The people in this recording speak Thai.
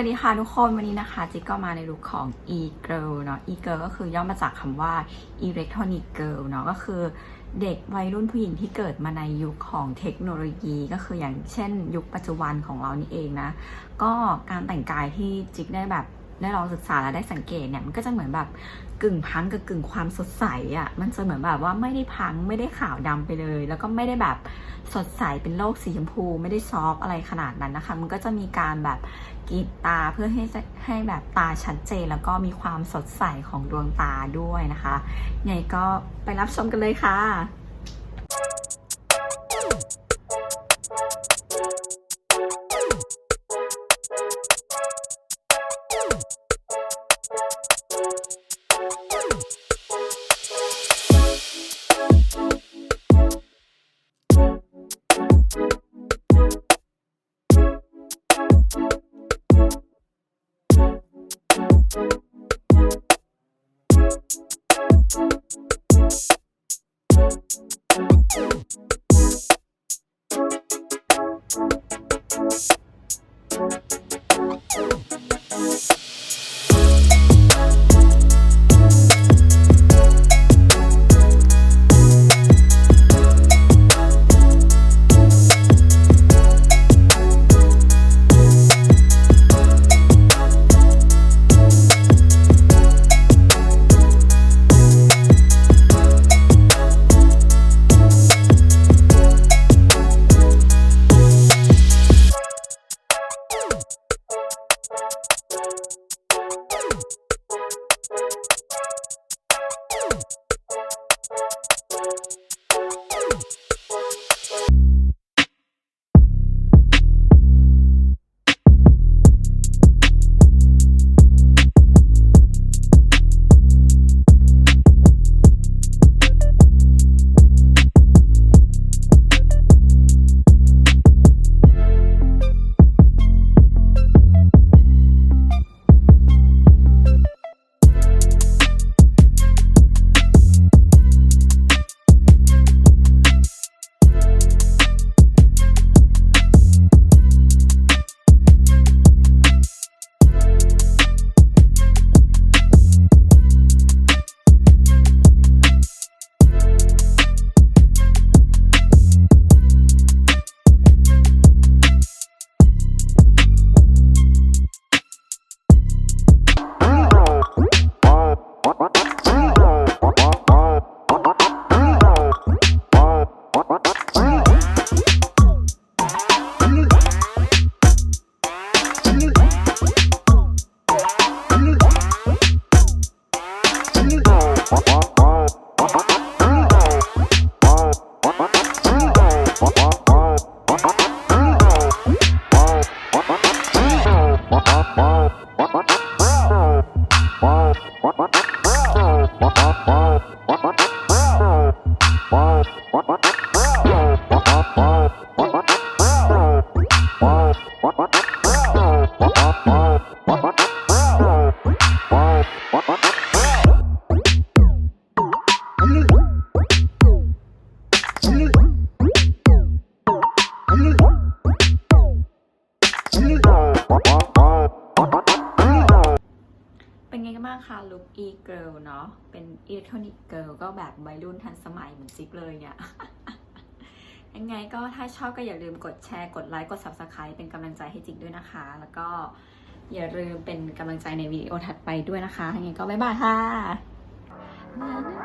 วัสดีค่ะทุกคนวันนี้นะคะจิ๊กก็มาในลุคของ e-girl เนาะ e-girl ก็คือย่อมาจากคำว่า electronic girl เนาะก็คือเด็กวัยรุ่นผู้หญิงที่เกิดมาในยุคของเทคโนโลยีก็คืออย่างเช่น ยุคปัจจุบันของเรานี่เองนะ ก็การแต่งกายที่จิ๊กได้แบบ ได้ลองศึกษาและได้สังเกตเนี่ยมันก็จะเหมือนแบบกึ่งพังกับกึ่งความสดใสอะ่ะมันจะเหมือนแบบว่าไม่ได้พังไม่ได้ขาวดำไปเลย แล้วก็ไม่ได้แบบสดใสเป็นโลกสีชมพู ไม่ได้ซอฟอะไรขนาดนั้นนะคะ มันก็จะมีการแบบกรีดตาเพื่อให้ให้แบบตาชัดเจน แล้วก็มีความสดใสของดวงตาด้วยนะคะไงก็ไปรับชมกันเลยค่ะ เป็ นไงกันบ้างคะลุค e girl เนาะเป็นอิเล็กทรอนิกส์เก็แบบวัยรุ่นทันสมัยเหมือนจิ๊บเลยเนี่ย ยังไงก็ถ้าชอบก็อย่าลืมกดแชร์กดไลค์กด subscribe เป็นกำลังใจให้จิ๊กด้วยนะคะ แล้วก็อย่าลืมเป็นกำลังใจในวิดีโอถัดไปด้วยนะคะยังไงก็บ๊ายบายค่ะ